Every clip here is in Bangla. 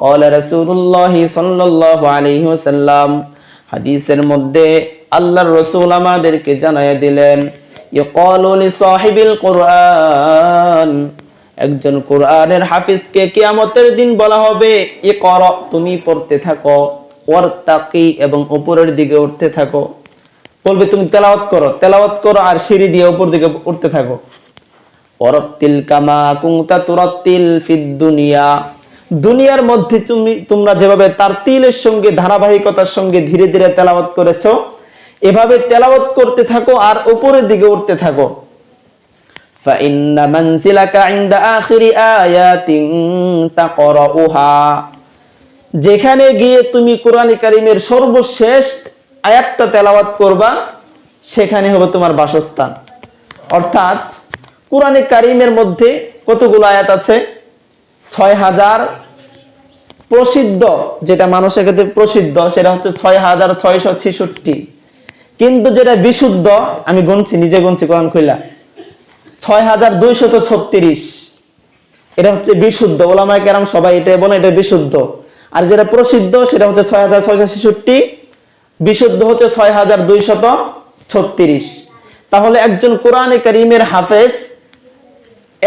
قال رسول الله صلى الله عليه وسلم হাদিসের মধ্যে আল্লাহর রসুল আমাদেরকে জানাইয়া দিলেন ইকালু লিসাহিবিল কোরআন একজন কোরআনের হাফিজকে কিয়ামতের দিন বলা হবে ইকর তুমি পড়তে থাকো ওয়ারতাকি এবং উপরের দিকে উঠতে থাকো বলবে তুমি তেলাওয়াত করো তেলাওয়াত করো আর সিঁড়ি দিয়ে উপর দিকে উঠতে থাকো ওরত্তিল কামা কুংতা তুরত্তিল ফিদ দুনিয়া দুনিয়ার মধ্যে তুমি তোমরা যেভাবে তার তিলের সঙ্গে ধারাবাহিকতার সঙ্গে ধীরে ধীরে তেলাওয়াত করেছো এভাবে তেলাওয়াত করতে থাকো আর উপরের দিকে উঠতে থাকো فإن منزلك عند آخر آيات تقرأها যেখানে গিয়ে তুমি কোরআনে কারিমের সর্বশেষ আয়াতটা তেলাওয়াত করবা সেখানে হবে তোমার বাসস্থান অর্থাৎ কোরআনে কারিমের মধ্যে কতগুলো আয়াত আছে ছয় হাজার প্রসিদ্ধ, যেটা মানুষের ক্ষেত্রে প্রসিদ্ধ, সেটা হচ্ছে ছয় হাজার ছয়শো ছেষট্টি। কিন্তু যেটা বিশুদ্ধ, আমি গুনছি, নিজে গুনছি, কোরআন খুইলা। ছয় হাজার দুইশত ছত্রিশ। এটা হচ্ছে বিশুদ্ধ, ওলামায় কেরাম সবাই এটা বলে এটা বিশুদ্ধ। আর যেটা প্রসিদ্ধ, সেটা হচ্ছে ছয় হাজার ছয়শো ছেষট্টি। বিশুদ্ধ হচ্ছে ছয় হাজার দুইশত ছত্রিশ। তাহলে একজন কোরআনে করিমের হাফেজ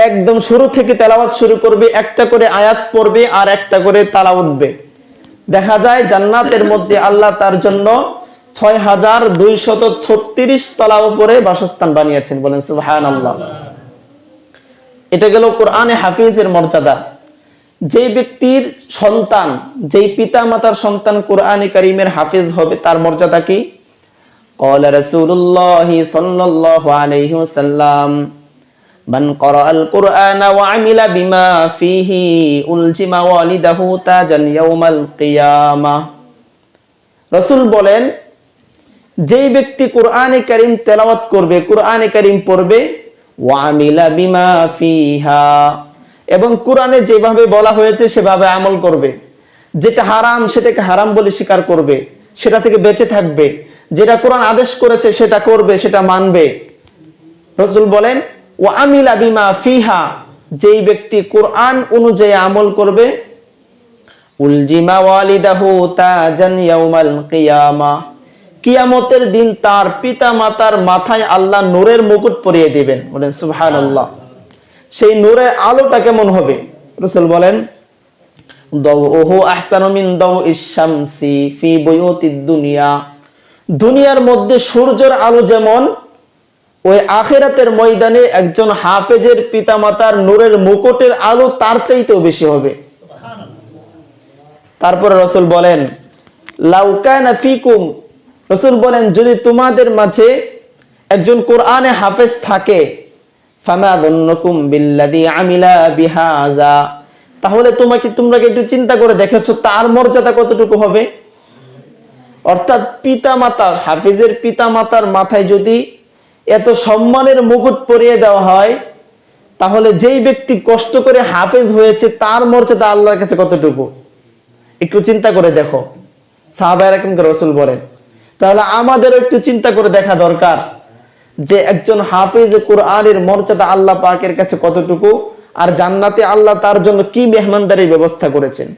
একদম শুরু থেকে তেলাওয়াত শুরু করবে, একটা করে আয়াত পড়বে আর একটা করে তালা উঠবে দেখা যায় জান্নাতের মধ্যে আল্লাহ তার জন্য ছয় হাজার দুইশত ছত্রিশ তলা উপরে বাসস্থান বানিয়েছেন। বলেন সুহান আল্লাহ এটা গেল কোরআনে হাফিজের মর্যাদা। যে ব্যক্তির সন্তান, যেই পিতা মাতার সন্তান কোরআনে করিমের হাফিজ হবে, তার মর্যাদা কি? কলার সুরুল্লাহ সাল্লাহ আলহ্লাম من قرأ القرآن وعمل بما فيه ألجم والده تاجا يوم القيامة রসুল বলেন যেই ব্যক্তি কোরআনে করিম তেলাওয়াত করবে কোরআনে করিম পড়বে ওয়ামিলা বিমা ফিহা এবং কোরআনে যেভাবে বলা হয়েছে সেভাবে আমল করবে যেটা হারাম সেটাকে হারাম বলে স্বীকার করবে সেটা থেকে বেঁচে থাকবে যেটা কোরআন আদেশ করেছে সেটা করবে সেটা মানবে রসুল বলেন ও বিমা ফিহা, যেই ব্যক্তি কোরআন অনুযায়ী আমল করবে, উলজিমা ওয়ালিদাহু তাজান ইয়াউমাল কিয়ামা, কিয়ামতের দিন তার পিতা মাতার মাথায় আল্লাহ নূরের মুকুট পরিয়ে দিবেন। বলেন, সুবহানাল্লাহ। সেই নূরের আলোটা কেমন হবে? রসুল বলেন দুনিয়ার মধ্যে সূর্যের আলো যেমন ওই আখেরাতের ময়দানে একজন হাফেজের পিতামাতার নূরের মুকুটের আলো তার চাইতেও বেশি হবে। তারপরে রসুল বলেন লাউকানা ফিকুম। রসুল বলেন, যদি তোমাদের মাঝে একজন কোরআনে হাফেজ থাকে তাহলে তোমাকে তোমরা একটু চিন্তা করে দেখেছ তার মর্যাদা কতটুকু হবে? অর্থাৎ পিতা মাতার হাফিজের পিতা মাতার মাথায় যদি এত সম্মানের মুকুট পরিয়ে দেওয়া হয়, তাহলে যেই ব্যক্তি কষ্ট করে হাফেজ হয়েছে, তার মর্যাদা আল্লাহর কাছে কতটুকু? একটু চিন্তা করে দেখো। সাহাবাহ এরকমকে রসুল বলেন, তাহলে আমাদের একটু চিন্তা করে দেখা দরকার যে একজন হাফিজ কোরআনের মর্যাদা আল্লাহ পাকের কাছে কতটুকু, আর জান্নাতে আল্লাহ তার জন্য কি মেহমানদারির ব্যবস্থা করেছেন।